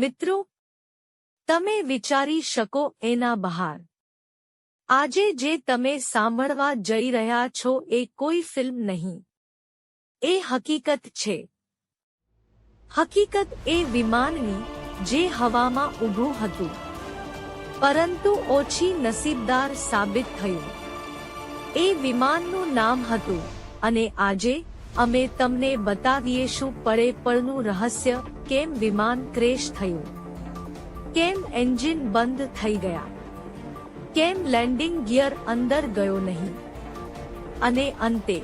મિત્રો, તમે વિચારી શકો એના બહાર. આજે જે તમે સાંભળવા જઈ રહ્યા છો એ કોઈ ફિલ્મ નહીં. એ હકીકત છે. હકીકત એ વિમાનની જે હવામાં ઊભું હતું. પરંતુ ઓછી નસીબદાર સાબિત થયું. એ વિમાનનું નામ હતું, અને આજે અમે તમને બતાવીએ શું પડે પડનું રહસ્ય કેમ વિમાન ક્રેશ થયું? કેમ એન્જિન બંધ થઈ ગયા? કેમ લેન્ડિંગ ગિયર અંદર ગયો નહીં? અને અંતે,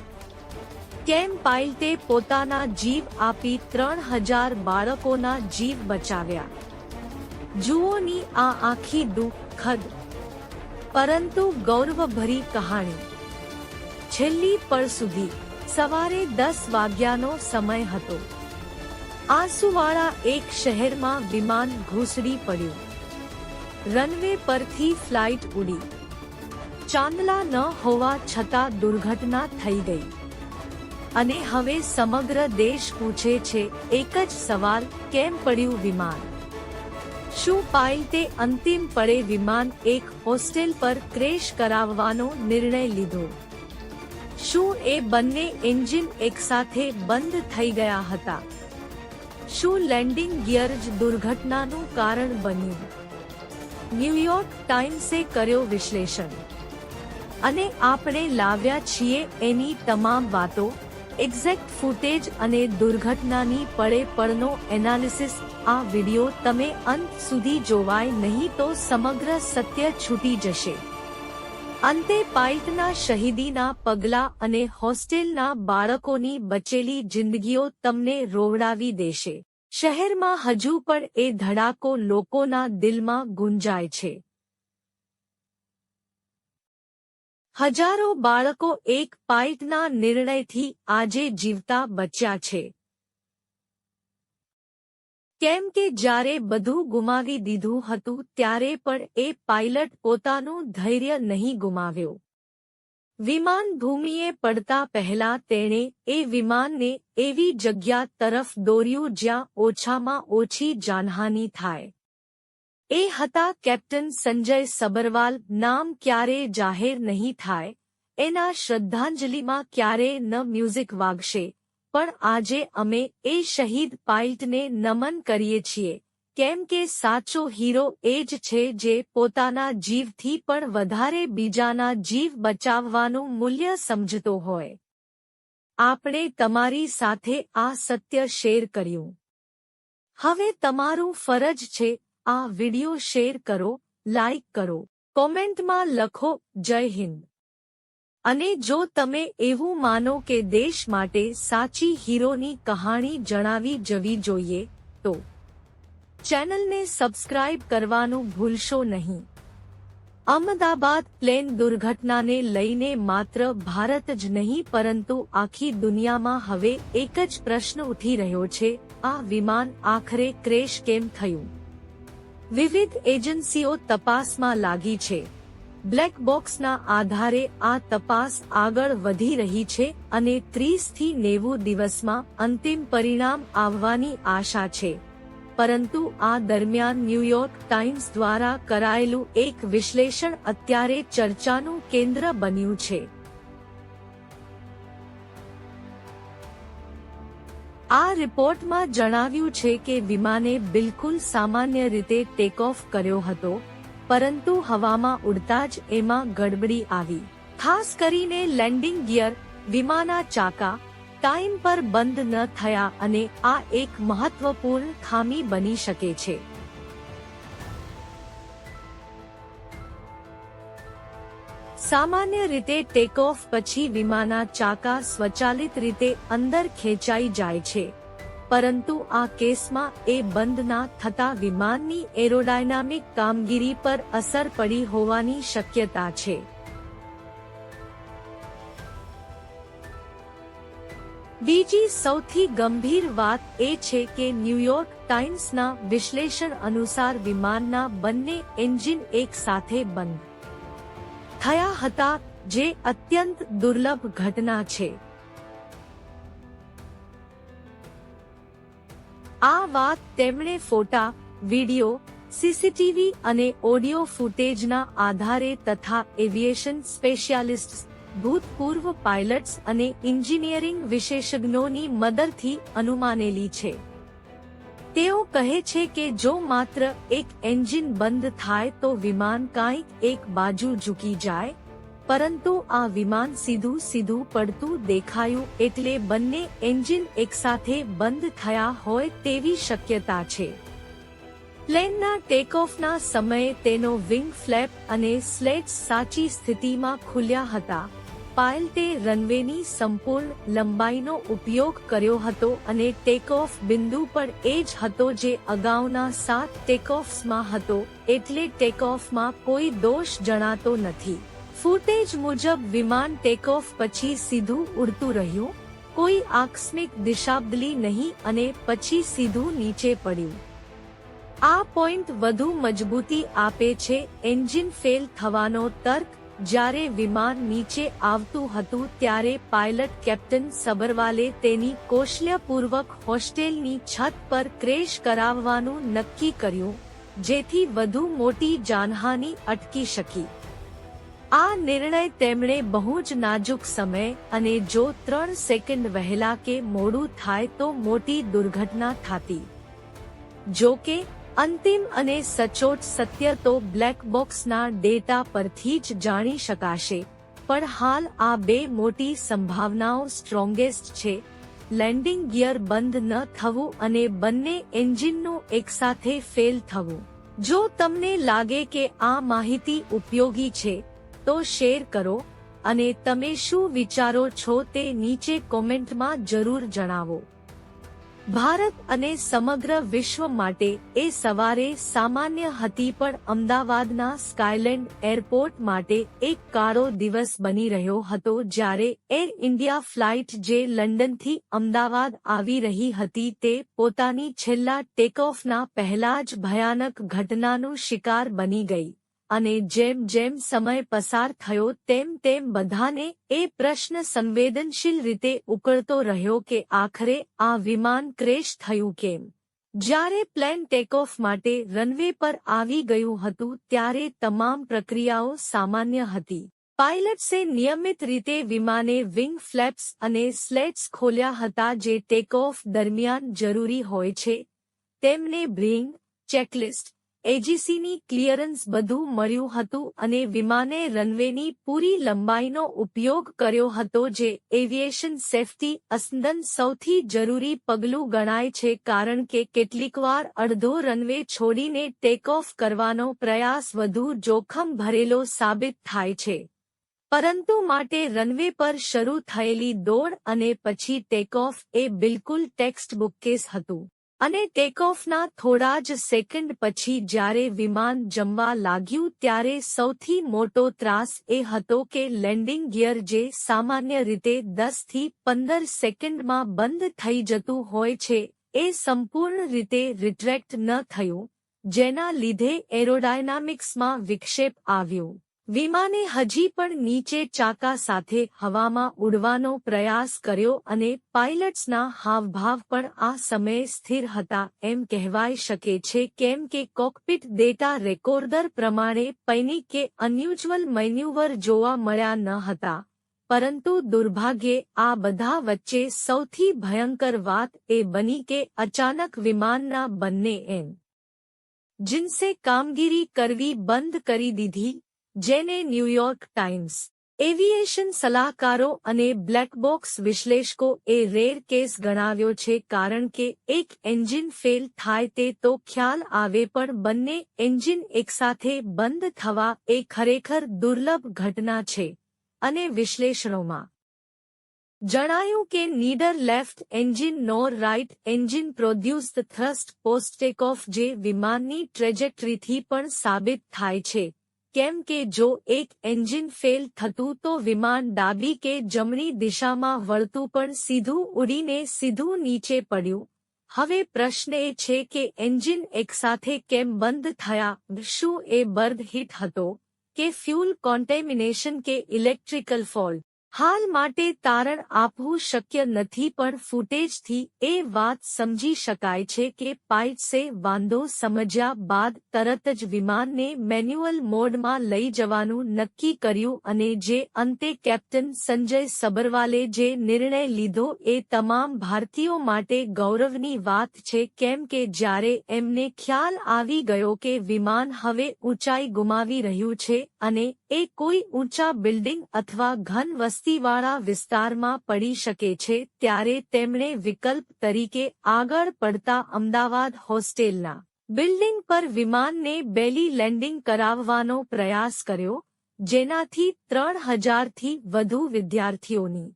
કેમ પાઇલટે પોતાના જીવ આપી ત્રણ હજાર બાળકોના જીવ બચાવ્યા? જુઓની આ આખી દુઃખદ, પરંતુ ગૌરવભરી કહાણી. છેલ્લી પળ સુધી સવારે દસ વાગ્યાનો સમય હતો. આંસુવાળા એક શહેરમાં વિમાન ઘૂસડી પડ્યું. રનવે પરથી ફ્લાઇટ ઉડી. ચાંદલા ન હોવા છતાં દુર્ઘટના થઈ ગઈ. અને હવે સમગ્ર દેશ પૂછે છે, એક જ સવાલ, કેમ પડ્યું વિમાન? શું પાઇલટે અંતિમ પળે વિમાન એક હોસ્ટેલ પર ક્રેશ કરાવવાનો નિર્ણય લીધો? શું એ બંને એન્જિન એકસાથે બંધ થઈ ગયા હતા? શું લેન્ડિંગ ગિયર જ દુર્ઘટનાનું કારણ બન્યું? ન્યૂયોર્ક ટાઈમ્સે કર્યો વિશ્લેષણ. અને આપણે લાવ્યા છીએ એની તમામ વાતો, એક્ઝેક્ટ ફૂટેજ અને દુર્ઘટનાની પળે પળનો એનાલિસિસ. આ વિડિયો તમે અંત સુધી જોવાય નહીં તો સમગ્ર સત્ય છૂટી જશે. અંતે પાઇલ્ટના શહીદીના પગલા અને હોસ્ટેલના બાળકોની બચેલી જિંદગીઓ તમને રોવડાવી દેશે. શહેરમાં હજુ પણ એ ધડાકો લોકોના દિલમાં ગુંજાય છે. હજારો બાળકો એક પાઇટના નિર્ણયથી આજે જીવતા બચ્યા છે. કેમ કે જ્યારે બધું ગુમાવી દીધું હતું, ત્યારે પણ એ પાયલટ પોતાનું ધૈર્ય નહીં ગુમાવ્યો. વિમાન ભૂમિએ પડતા પહેલા તેણે એ વિમાનને એવી જગ્યા તરફ દોર્યું જ્યાં ઓછામાં ઓછી જાનહાની થાય. એ હતા કેપ્ટન સંજય સબરવાલ, નામ ક્યારે જાહેર નહીં થાય, એના શ્રદ્ધાંજલિમાં ક્યારે ન મ્યુઝિક વાગશે. પણ આજે અમે એ શહીદ પાઇલટને નમન કરીએ છીએ. કેમ કે સાચો હીરો એ જ છે જે પોતાના જીવથી પણ વધારે બીજાના જીવ બચાવવાનું મૂલ્ય સમજતો હોય. આપણે તમારી સાથે આ સત્ય શેર કર્યું. હવે તમારું ફરજ છે આ વિડિયો શેર કરો લાઇક કરો, કોમેન્ટમાં લખો, જય હિન્દ. અને જો તમે એવું માનો કે દેશ માટે સાચી હીરોની કહાણી જણાવી જવી જોઈએ, તો ચેનલને સબસ્ક્રાઇબ કરવાનું ભૂલશો નહીં. અહમદાબાદ પ્લેન દુર્ઘટનાને લઈને માત્ર ભારત જ નહીં, પરંતુ આખી દુનિયામાં હવે એક જ પ્રશ્ન ઉઠી રહ્યો છે, આ વિમાન આખરે ક્રેશ કેમ થયું? વિવિધ એજન્સીઓ તપાસમાં લાગી છે. બ્લેક બોક્સના આધારે આ તપાસ આગળ વધી રહી છે અને ત્રીસથી નેવું દિવસમાં અંતિમ પરિણામ આવવાની આશા છે. પરંતુ આ દરમિયાન ન્યૂયોર્ક ટાઈમ્સ દ્વારા કરાયેલું એક વિશ્લેષણ અત્યારે ચર્ચાનું કેન્દ્ર બન્યું છે. આ રિપોર્ટમાં જણાવ્યું છે કે વિમાને બિલકુલ સામાન્ય રીતે ટેકઓફ કર્યો હતો. પરંતુ હવામાં ઉડતા જ એમાં ગડબડી આવી. ખાસ કરીને લેન્ડિંગ ગિયર, વિમાના ચાકા, ટાઈમ પર બંધ ન થયા અને આ એક મહત્વપૂર્ણ ખામી બની શકે છે. સામાન્ય રીતે ટેકઓફ પછી વિમાના ચાકા સ્વચાલિત રીતે અંદર ખેંચાઈ જાય છે. પરંતુ આ કેસમાં એ બંધ ના થતા વિમાનની એરોડાયનામિક કામગીરી પર અસર પડી હોવાની શક્યતા છે. બીજી સૌથી ગંભીર વાત એ છે કે ન્યૂયોર્ક ટાઈમ્સના વિશ્લેષણ અનુસાર વિમાનના બંને એન્જિન એક સાથે બંધ થયા હતા, જે અત્યંત દુર્લભ ઘટના છે. આ વાત તેમણે ફોટા, વિડિયો, સીસીટીવી અને ઓડિયો ફૂટેજના આધારે તથા એવિએશન સ્પેશિયાલિસ્ટ ભૂતપૂર્વ પાયલટ્સ અને એન્જિનિયરિંગ વિશેષજ્ઞોની મદદથી અનુમાનેલી છે. તેઓ કહે છે કે જો માત્ર એક એન્જિન બંધ થાય તો વિમાન કાંઈક એક બાજુ ઝૂકી જાય પરંતુ આ વિમાન સીધું સીધું પડતું દેખાયું એટલે બંને એન્જિન એકસાથે બંધ થયા હોય તેવી શક્યતા છે. પ્લેનના ટેકઓફના સમયે તેનો વિંગ ફ્લેપ અને સ્લેટ્સ સાચી સ્થિતિમાં ખુલ્યા હતા. પાયલટે રનવેની સંપૂર્ણ લંબાઈનો ઉપયોગ કર્યો હતો અને ટેકઓફ બિંદુ પણ એ જ હતો જે અગાઉના સાત ટેકઓફ્સમાં હતો, એટલે ટેકઓફમાં કોઈ દોષ જણાતો નથી. ફૂટેજ મુજબ વિમાન ટેકઓફ પછી સીધું ઉડતું રહ્યું. કોઈ આકસ્મિક દિશાબદલી નહીં અને પછી સીધું નીચે પડ્યું. આ પોઈન્ટ વધુ મજબૂતી આપે છે. એન્જિન ફેલ થવાનો તર્ક, જ્યારે વિમાન નીચે આવતું હતું ત્યારે પાયલટ કેપ્ટન સબરવાલે તેની કૌશલ્યપૂર્વક હોસ્ટેલની છત પર ક્રેશ કરાવવાનું નક્કી કર્યું, જેથી વધુ મોટી જાનહાની અટકી શકી. આ નિર્ણય તેમણે બહુ જ નાજુક સમય અને જો ત્રણ સેકન્ડ વહેલા કે મોડું થાય તો મોટી દુર્ઘટના થતી. જો કે, અંતિમ અને સચોટ સત્ય તો બ્લેક બોક્સના ડેટા પરથી જ જાણી શકાશે. પણ હાલ આ બે મોટી સંભાવનાઓ સ્ટ્રોંગેસ્ટ છે. લેન્ડિંગ ગિયર બંધ ન થવું અને બંને એન્જિનનું એકસાથે ફેલ થવું. જો તમને લાગે કે આ માહિતી ઉપયોગી છે તો શેર કરો અને તમે શું વિચારો છો તે નીચે કોમેન્ટમાં જરૂર જણાવો. ભારત અને સમગ્ર વિશ્વ માટે એ સવારે સામાન્ય હતી પણ અમદાવાદના સ્કાયલેન્ડ એરપોર્ટ માટે એક કાળો દિવસ બની રહ્યો હતો જ્યારે એર ઇન્ડિયા ફ્લાઇટ જે લંડનથી અમદાવાદ આવી રહી હતી તે પોતાની છેલ્લા ટેકઓફના પહેલા જ ભયાનક ઘટનાનો શિકાર બની ગઈ. અને જેમ જેમ સમય પસાર થયો, તેમ તેમ બધાને એ પ્રશ્ન સંવેદનશીલ રીતે ઉકળતો રહ્યો કે આખરે આ વિમાન ક્રેશ થયું કેમ? જ્યારે પ્લેન ટેકઓફ માટે રનવે પર આવી ગયું હતું, ત્યારે તમામ પ્રક્રિયાઓ સામાન્ય હતી. પાયલટ્સે નિયમિત રીતે વિમાને વિંગ ફ્લેપ્સ અને સ્લેટ્સ ખોલ્યા હતા જે ટેકઓફ દરમિયાન જરૂરી હોય છે. તેમને બ્રિંગ, ચેકલિસ્ટ એજીસીની ક્લિયરન્સ બધું મળ્યું હતું અને વિમાને રનવેની પૂરી લંબાઈનો ઉપયોગ કર્યો હતો જે એવિએશન સેફટી અસંદન સૌથી જરૂરી પગલું ગણાય છે કારણ કે કેટલીકવાર અડધો રનવે છોડીને ટેકઓફ કરવાનો પ્રયાસ વધુ જોખમ ભરેલો સાબિત થાય છે. પરંતુ માટે રનવે પર શરૂ થયેલી દોડ અને પછી ટેકઓફ એ બિલકુલ ટેક્સ્ટ બુક કેસ હતું. અને ટેકઓફના થોડા જ સેકન્ડ પછી જ્યારે વિમાન જમવા લાગ્યું ત્યારે સૌથી મોટો ત્રાસ એ હતો કે લેન્ડિંગ ગિયર જે સામાન્ય રીતે દસથી પંદર સેકન્ડમાં બંધ થઈ જતું હોય છે, એ સંપૂર્ણ રીતે રિટ્રેક્ટ ન થયું, જેના લીધે એરોડાયનામિક્સમાં વિક્ષેપ આવ્યો. વિમાને હજી પણ નીચે ચાકા સાથે હવામાં ઉડવાનો પ્રયાસ કર્યો અને પાયલટ્સના હાવભાવ પણ આ સમયે સ્થિર હતા એમ કહેવાય શકે છે કેમ કે કોકપિટ ડેટા રેકોર્ડર પ્રમાણે પૈનિક કે અનયુઝ્યુઅલ મેન્યુવર જોવા મળ્યા ન હતા. પરંતુ દુર્ભાગ્યે આ બધા વચ્ચે સૌથી ભયંકર વાત એ બની કે અચાનક વિમાનના બંને એમ. જિન્સે કામગીરી કરવી બંધ કરી દીધી જેને ન્યૂયોર્ક ટાઇમ્સ, એવિએશન સલાહકારો અને બ્લેકબોક્સ વિશ્લેષકો એ રેર કેસ ગણાવ્યો છે કારણ કે એક એન્જિન ફેલ થાય તે તો ખ્યાલ આવે પણ બંને એન્જિન એકસાથે બંધ થવા એ ખરેખર દુર્લભ ઘટના છે, અને વિશ્લેષણોમાં. જણાયું કે neither left engine nor right engine produced thrust post takeoff જે વિમાનની ટ્રેજેક્ટરીથી પણ સાબિત થાય છે. કેમ કે જો એક એન્જિન ફેલ થતું તો વિમાન ડાબી કે જમણી દિશામાં વળતું પણ સીધું ઉડીને સીધું નીચે પડ્યું. હવે પ્રશ્ન એ છે કે એન્જિન એકસાથે કેમ બંધ થયા? શું એ બર્ધ હિટ હતો? કે ફ્યુલ કોન્ટેમિનેશન કે ઇલેક્ટ્રિકલ ફોલ્ટ? હાલ માટે તારણ આપવું શક્ય નથી પણ ફૂટેજથી એ વાત સમજી શકાય છે કે પાઇટ્સે વાંધો સમજ્યા બાદ તરત જ વિમાનને મેન્યુઅલ મોડમાં લઈ જવાનું નક્કી કર્યું અને જે અંતે કેપ્ટન સંજય સબરવાલે જે નિર્ણય લીધો એ તમામ ભારતીયો માટે ગૌરવની વાત છે કેમ કે જ્યારે એમને ખ્યાલ આવી ગયો કે વિમાન હવે ઊંચાઈ ગુમાવી રહ્યું છે અને એ કોઈ ઊંચા બિલ્ડિંગ અથવા ઘન વસ્તીવાળા વિસ્તારમાં પડી શકે છે ત્યારે તેમણે વિકલ્પ તરીકે આગળ પડતા અમદાવાદ હોસ્ટેલના બિલ્ડિંગ પર વિમાનને બેલી લેન્ડિંગ કરાવવાનો પ્રયાસ કર્યો, જેનાથી ત્રણ હજારથી વધુ વિદ્યાર્થીઓની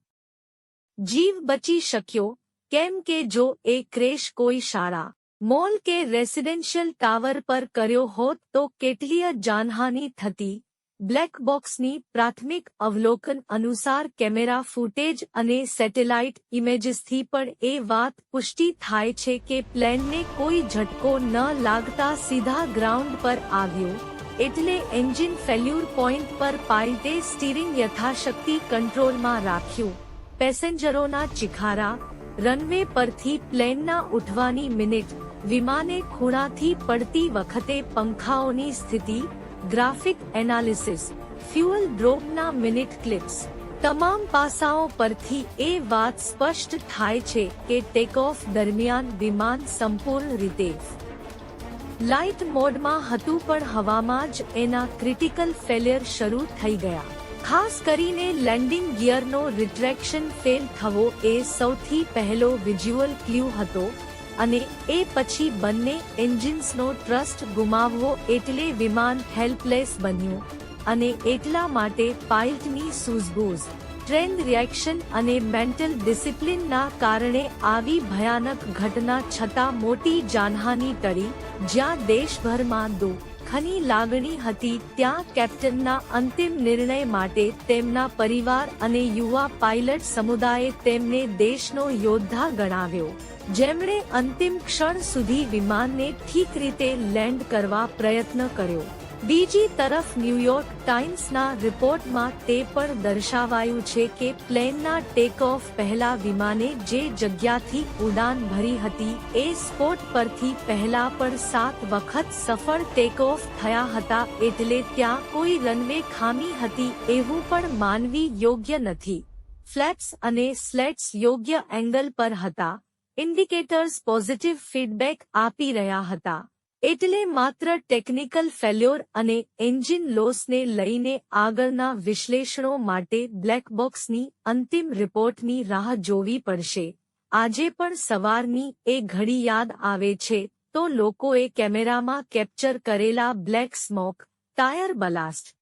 જીવ બચી શક્યો, કેમ કે જો એ ક્રેશ કોઈ શાળા, મોલ કે રેસિડેન્શિયલ ટાવર પર કર્યો હોત તો કેટલીય જાનહાની થતી બ્લેક બોક્સની પ્રાથમિક અવલોકન અનુસાર કેમેરા ફૂટેજ અને સેટેલાઇટ ઇમેજીસથી પણ એ વાત પુષ્ટિ થાય છે કે પ્લેનને કોઈ ઝટકો ન લાગતા સીધા ગ્રાઉન્ડ પર આવ્યો, એટલે એન્જિન ફેલ્યુર પોઈન્ટ પર પાઇલટે સ્ટીરિંગ યથાશક્તિ કંટ્રોલમાં રાખ્યું. પેસેન્જરોના ચિખારા, રનવે પરથી પ્લેનના ઉઠવાની મિનિટ, વિમાને ખૂણાથી પડતી વખતે પંખાઓની સ્થિતિ ગ્રાફિક એનાલિસિસ, ફ્યુઅલ ડ્રોપના મિનિટ ક્લિપ્સ. તમામ પાસાઓ પરથી એ વાત સ્પષ્ટ થાય છે કે ટેકઓફ દરમિયાન વિમાન સંપૂર્ણ રીતે લાઇટ મોડમાં હતું પણ હવામાં જ એના ક્રિટિકલ ફેલિયર શરૂ થઈ ગયા. ખાસ કરીને લેન્ડિંગ ગિયરનો રિટ્રેક્શન ફેલ થવો એ સૌથી પહેલો વિઝ્યુઅલ ક્લ્યુ હતો. અને એ પછી બંને એન્જિન્સનો ટ્રસ્ટ ગુમાવવો એટલે વિમાન હેલ્પલેસ બન્યું. અને એટલા માટે પાઇલટની સૂઝબૂઝ ટ્રેન્ડ રિએક્શન અને મેન્ટલ ડિસિપ્લિનના કારણે આવી ભયાનક ઘટના છતાં મોટી જાનહાની ટળી, જ્યાં દેશભરમાં દુઃખની લાગણી હતી ત્યાં કેપ્ટનના અંતિમ નિર્ણય માટે તેમના પરિવાર અને યુવા પાયલટ સમુદાયે તેમને દેશનો યોદ્ધા ગણાવ્યો. જેમણે અંતિમ ક્ષણ સુધી વિમાનને ઠીક રીતે લેન્ડ કરવા પ્રયત્ન કર્યો. બીજી તરફ ન્યૂયોર્ક ટાઇમ્સના રિપોર્ટમાં તે પણ દર્શાવાયું છે કે પ્લેનના ટેક ઓફ પહેલા વિમાને જે જગ્યાથી ઉડાન ભરી હતી, એ સ્પોટ પરથી પહેલા પણ સાત વખત સફળ ટેક ઓફ થયા હતા, એટલે ત્યાં કોઈ રનવે ખામી હતી એવું પણ માનવી યોગ્ય નથી. ફ્લેટ્સ અને સ્લેટ્સ યોગ્ય એંગલ પર હતા ઇન્ડિકેટર્સ પોઝિટિવ ફીડબેક આપી રહ્યા હતા. એટલે માત્ર ટેકનિકલ ફેલ્યોર અને એન્જિન લોસને લઈને આગળના વિશ્લેષણો માટે બ્લેકબોક્સની અંતિમ રિપોર્ટની રાહ જોવી પડશે. આજે પણ સવારની એ ઘડી યાદ આવે છે, તો લોકોએ કેમેરામાં કેપ્ચર કરેલા બ્લેક સ્મોક ટાયર બલાસ્ટ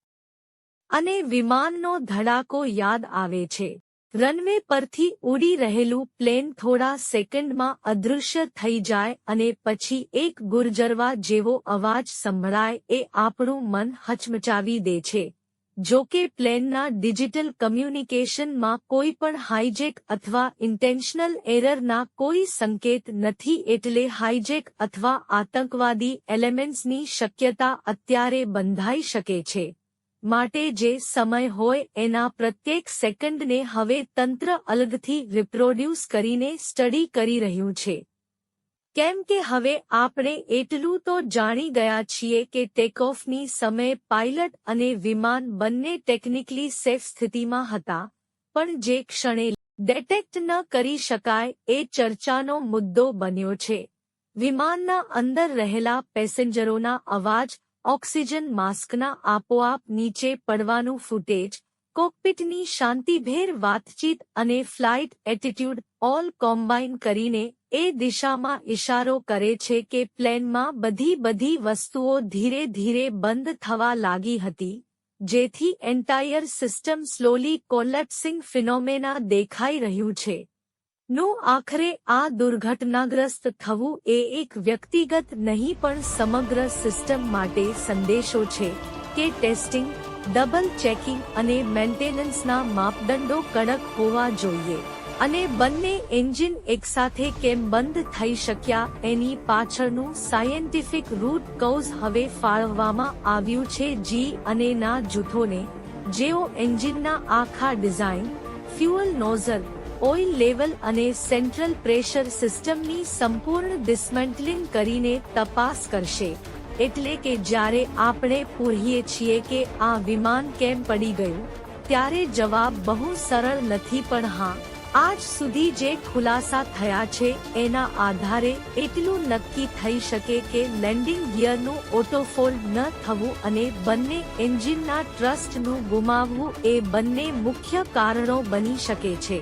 અને વિમાનનો ધડાકો યાદ આવે છે. રનવે પરથી ઉડી રહેલું પ્લેન થોડા સેકન્ડમાં અદૃશ્ય થઈ જાય અને પછી એક ગુર્જરવા જેવો અવાજ સંભળાય એ આપણું મન હચમચાવી દે છે. જો કે પ્લેનના ડિજિટલ કમ્યુનિકેશનમાં કોઈ પણ હાઇજેક અથવા ઇન્ટેન્શનલ એરરના કોઈ સંકેત નથી એટલે હાઇજેક અથવા આતંકવાદી એલિમેન્ટ્સની શક્યતા અત્યારે બંધાઈ શકે છે. માટે જે સમય હોય એના પ્રત્યેક સેકન્ડને હવે તંત્ર અલગથી રિપ્રોડ્યુસ કરીને સ્ટડી કરી રહ્યું છે. કેમ કે હવે આપણે એટલું તો જાણી ગયા છીએ કે ટેકઓફની સમયે પાયલટ અને વિમાન બંને ટેકનિકલી સેફ સ્થિતિમાં હતા, પણ જે ક્ષણે ડિટેક્ટ ન કરી શકાય એ ચર્ચાનો મુદ્દો બન્યો છે. વિમાનના અંદર રહેલા પેસેન્જરોના અવાજ ઓક્સિજન માસ્કના આપોઆપ નીચે પડવાનું ફૂટેજ, કોકપિટની શાંતિભેર વાતચીત અને ફ્લાઇટ એટીટ્યુડ ઓલ કોમ્બાઇન કરીને એ દિશામાં ઇશારો કરે છે કે પ્લેનમાં બધી બધી વસ્તુઓ ધીરે ધીરે બંધ થવા લાગી હતી, જેથી entire system slowly collapsing phenomena દેખાઈ રહ્યું છે. નું આખરે આ દુર્ઘટનાગ્રસ્ત થવું એ એક વ્યક્તિગત નહીં પણ સમગ્ર સિસ્ટમ માટે સંદેશો છે કે ટેસ્ટિંગ, ડબલ ચેકિંગ અને મેન્ટેનન્સના માપદંડો કડક હોવા જોઈએ અને બંને એન્જિન એકસાથે કેમ બંધ થઈ શક્યા એની પાછળનું સાયન્ટિફિક રૂટ કૌઝ હવે ફાળવવામાં આવ્યું છે જી અને ના જૂથોને, જેઓ એન્જિનના આખા design, fuel nozzle oil level અને સેન્ટ્રલ પ્રેશર સિસ્ટમની સંપૂર્ણ ડિસમેન્ટલિંગ કરીને તપાસ કરશે. એટલે કે જ્યારે આપણે પૂરીએ છીએ કે આ વિમાન કેમ પડી ગયું, ત્યારે જવાબ બહુ સરળ નથી, પણ હા, આજ સુધી જે ખુલાસા થયા છે, એના આધારે એટલું નક્કી થઈ શકે કે લેન્ડિંગ ગિયરનું ઓટોફોલ્ડ ન થવું અને બંને એન્જિનના ટ્રસ્ટનું ગુમાવવું એ બંને મુખ્ય કારણો બની શકે છે.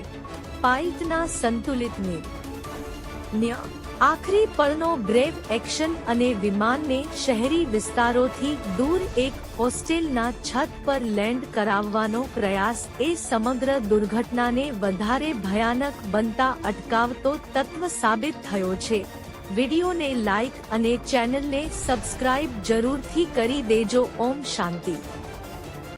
પાઇલટના સંતુલિત નિર્ણય આખરી પળનો બ્રેવ એક્શન અને વિમાનને શહેરી વિસ્તારોથી દૂર એક હોસ્ટેલના છત પર લેન્ડ કરાવવાનો પ્રયાસ એ સમગ્ર દુર્ઘટનાને વધારે ભયાનક બનતા અટકાવતો તત્વ સાબિત થયો છે. વિડિયોને લાઇક અને ચેનલને સબસ્ક્રાઇબ જરૂરથી કરી દેજો. ઓમ શાંતિ.